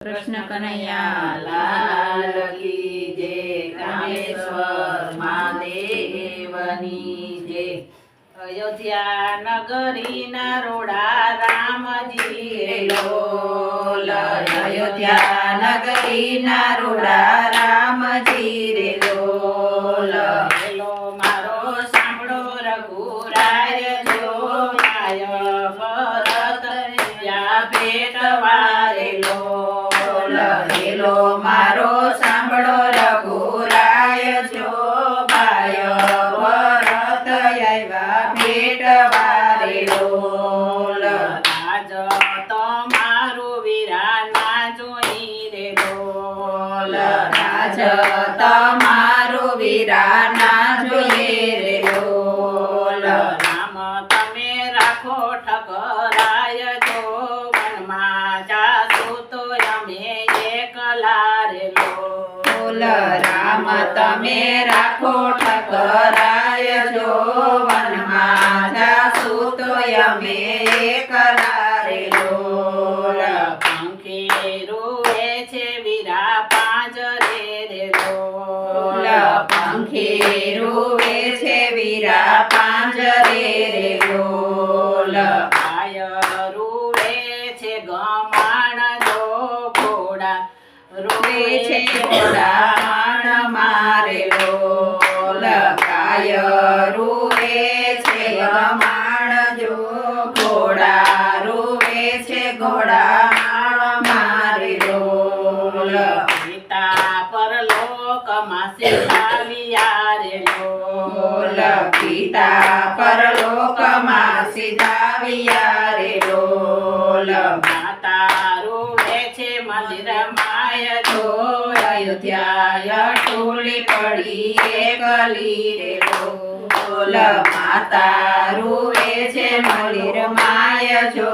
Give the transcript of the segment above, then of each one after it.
કૃષ્ણ કનૈયા, લાલ કી જય, કામેશ્વર મહાદેવની જય. અયોધ્યા નગરીના રોડા રામજી લોલ. અયોધ્યા નગરીના રોડા રામજી રે લોલ હેલો મારો સાંભળો રઘુરાય જો માય ભરત યા ભેટ વારે લોલ હેલો મારો સાંભળો રઘુરાય જો માય ભરત આવ્યા ભેટ વારે લોલ રાજ તમારું વીરા ના જોઈ રે લોલ રાજ તમારું વીરા ના જોઈએ રે લોલ રામ તમે રાખો ઠકરાય જો વનમાં જાસુ તો અમે એકલા રે લોલ રામ તમે રાખો ઠકરાય જો વનમાં જાસુ તો અમે કરારે રે લોલ. પંખી રૂએ છે વીરા પાંજરે રે લોલ. પંખી રૂએ છે વીરા પાંજરે રે લોલ. આય રૂએ છે ગમાણ જો ઘોડા. રૂએ છે ઘોડા. કાય રૂએ છે ગમાણ જો ઘોડા રૂએ છે ઘોડા મારે લોલ પિતા પરલોકમાં સીધાવિયા રે લોલ પિતા પરલોકમાં સીધાવિયા અયોધ્યા ટોલી પડી એકલી રે લોલ માતા રૂવે છે મંદિર માય જો.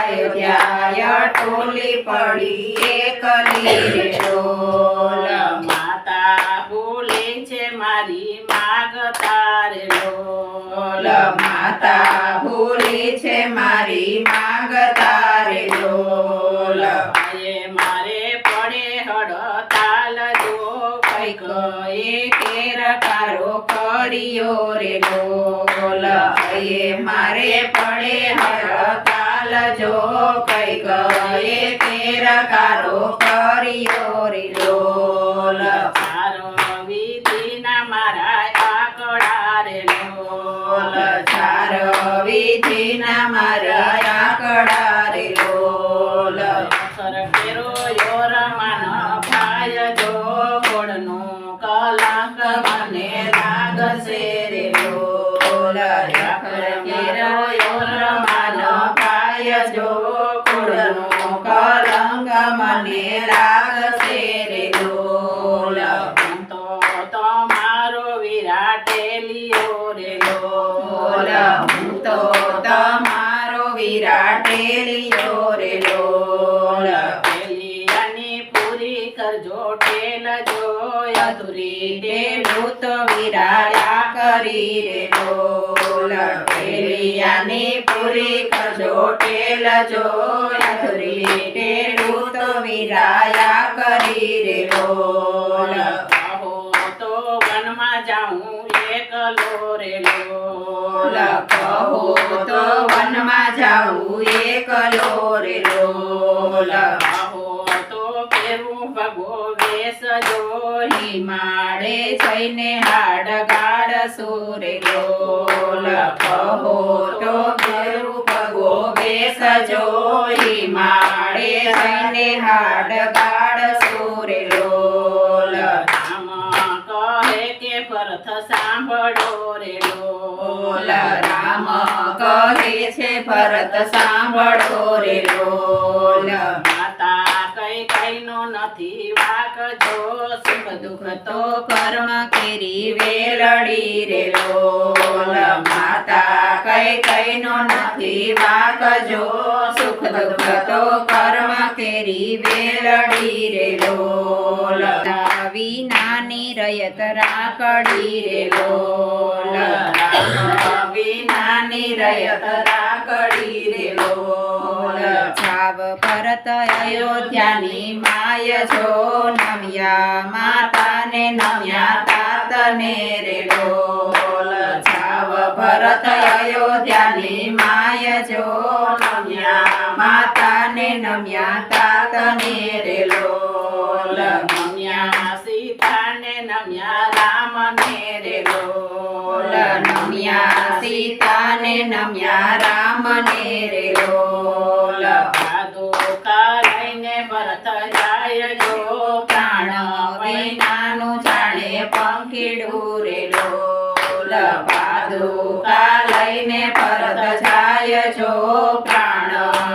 અયોધ્યા ટોલી પડી એકલી રે લોલ માતા બોલે છે મારી માગતા રે લોલ માતા બોલે છે મારી માગતા રે લોલ કંઈક કેરકારો કર્યો રે ગોલ એ મારે પડે હડતાલ જો કંઈક. એકેર કેરકારો કર્યો રે ગોલ વિધિના મારા આકડા રે ગોલ ચાર વિધિના મારા આકડા મને લાગશે રે લોલ તો તમારો વિરાટેલિયો રે ડોલ હું તો તમારો વિરાટેલિયો ટેલ જોય અધુરી ટેલું તો વિરાયા કરી રે લોલ ટેલિયાની પૂરી કરજો ટેલ જોય અધુરી ટેલું તો વિરાયા કરી રે લોલ કહો તો વનમાં જાઉં એકલો રે લોલ કહો તો વનમાં જાઉં એકલો રે લોલ વેશ જોહી માડે થઈને હાડ ગાડ સુરે લોલ કહો તો કેવું ભગો વેશ જો હિમાડે થઈને હાડ ગાડ સુરે લોલ. કહે કે પરથ સાંભળો રે લોલ. રામ કહે છે ભરત સાંભળો રે લોલ. નથી વાક જો સુખ દુઃખ તો કર્મ કેરી વેલડી રે લોલ. માતા કઈ કઈ નો નથી વાક જો સુખ દુઃખ તો કર્મ કેરી વેલડી રે લોલ. વિનાની રયત રાખડી રે લોલ. વિનાની રયત રાખડી રે લોલ. છાવ પરત અયોધ્યાની માય છો નમ્યા માતાને નમ્યા તાતને રે ડોલ છાવ ભરત અયોધ્યાની માય છો નમ્યા માતાને નમ્યા તાતને રે લોલ નમ્યા સીતાને નમ્યા રામને રે લોલ નમ્યા સીતાને નમ્યા રામને રે લોલ ભરત જાય જો પ્રાણ વિનાનું જાણે પંખીડું રે લોલ પાદુકા લઈને પરત જાય જો પ્રાણ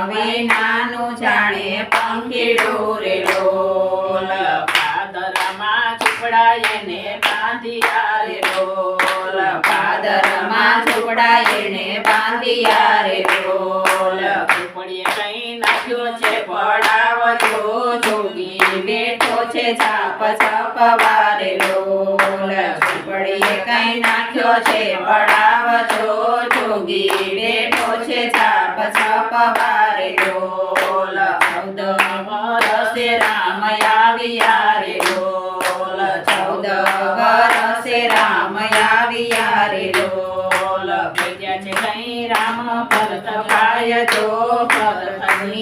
વિનાનું જાણે પંખીડું રે લોલ પાદરમાં ચૂપડાયને બાંધિયા રે લોલ પાદરમાં ને બાંધિયા રે લોલ પડીએ કઈ નાખ્યો છે પડાવજો જોગી બેઠો છે છાપ છપવારે લોલ. ઝૂંપડીએ કઈ નાખ્યો છે પડાવજો જોગી બેઠો છે છાપ ચૌદ વરસે રામ આવ્યા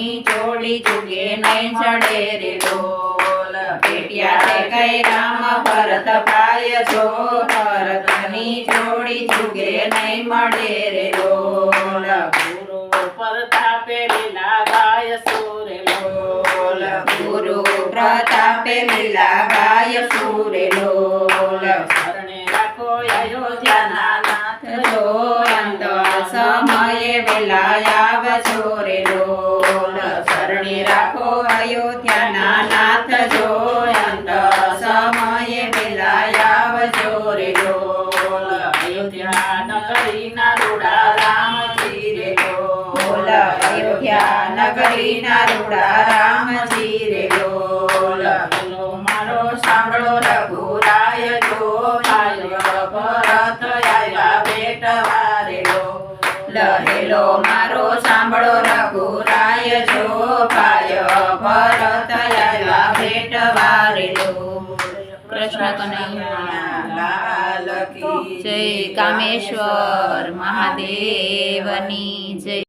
ભરતની ચોળી ચૂકે નહીં ચડે રે ડોલ પેટિયા કઈ રામ, ભરત પાય છો. ભરતની ચોળી ચૂકે નહીં મળે રે ડોલ ગુરુ પ્રતાપે લીલા ગાય સુરે લોલ ગુરુ પ્રતાપે લીલા ગાય સુરે લોલ શરણે રાખો અયોધ્યાના નાથ જો અંત સમયે વેલા આવજો રે લોલ રાખો અયોધ્યાના નાથ જો અંત સમયે વેલા આવજો રે લોલ. અયોધ્યા નગરીના રૂડા રામજી રે બોલ અયોધ્યા નગરીના રૂડા રામજી રે લહેલો મારો સાંભળો રઘુરાય જો પાય ભરત આવ્યા ભેટવા રે કૃષ્ણ કનૈયા જય કામેશ્વર મહાદેવની જય.